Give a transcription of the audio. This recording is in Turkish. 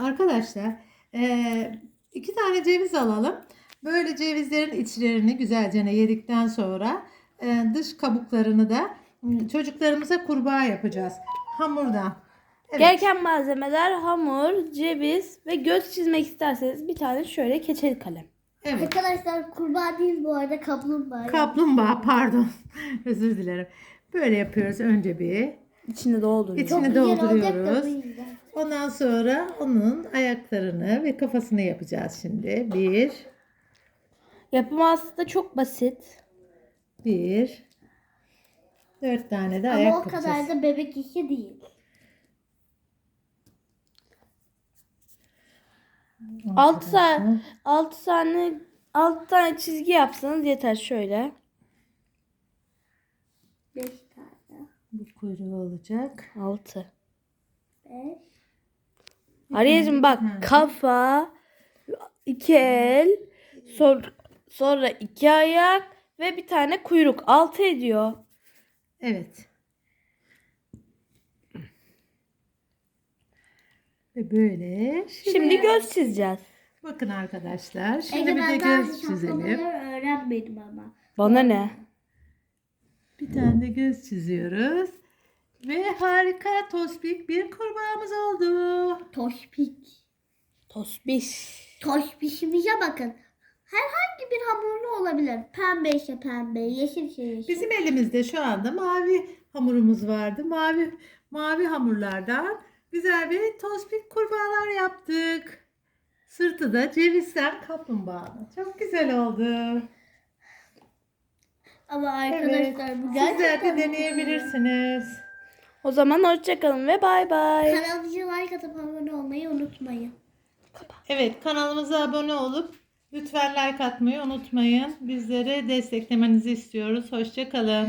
Arkadaşlar eee, iki tane ceviz alalım. Böyle cevizlerin içlerini güzelce yedikten sonra dış kabuklarını da çocuklarımıza kurbağa yapacağız. Hamurdan. Evet. Gereken malzemeler hamur, ceviz ve göz çizmek isterseniz bir tane şöyle keçeli kalem. Evet. Arkadaşlar kurbağa değil bu arada kaplumbağa. Kaplumbağa pardon. Özür dilerim. Böyle yapıyoruz önce bir. İçini dolduruyor. İçini Güzel olacak da bu dolduruyoruz. Ondan sonra onun ayaklarını ve kafasını yapacağız şimdi. Bir, Yapımı aslında çok basit. bir. Dört tane de Ama ayak o yapacağız. kadar da bebek işi değil. Altı tane, altı tane, altı tane çizgi yapsanız yeter şöyle. Beş tane. Bu kuyruğu olacak. Altı. Beş. Ariyacığım bak kafa, iki el, sonra, sonra iki ayak ve bir tane kuyruk. Altı ediyor. Evet. Ve böyle. Şimdi göz çizeceğiz. Bakın arkadaşlar. Şimdi Ege bir de ben daha göz çizelim. hesaplamaları öğrenmedim ama. Bana ne? Bir tane de göz çiziyoruz. Ve harika tospik bir kurbağamız oldu. Toşpik. Tosbiş. Toşpişimize bakın. Herhangi bir hamurlu olabilir. Pembe ise pembe, yeşil ise yeşil. Bizim elimizde şu anda mavi hamurumuz vardı. Mavi mavi hamurlardan güzel bir tospik kurbağalar yaptık. Sırtı da cevizden kaplumbağalı. Çok güzel oldu. Ama Evet. arkadaşlar bu Sizler de gerçekten deneyebilirsiniz. O zaman hoşçakalın ve bay bay. Kanalımıza like atıp abone olmayı unutmayın. Evet kanalımıza abone olup lütfen like atmayı unutmayın. Bizleri desteklemenizi istiyoruz. Hoşçakalın.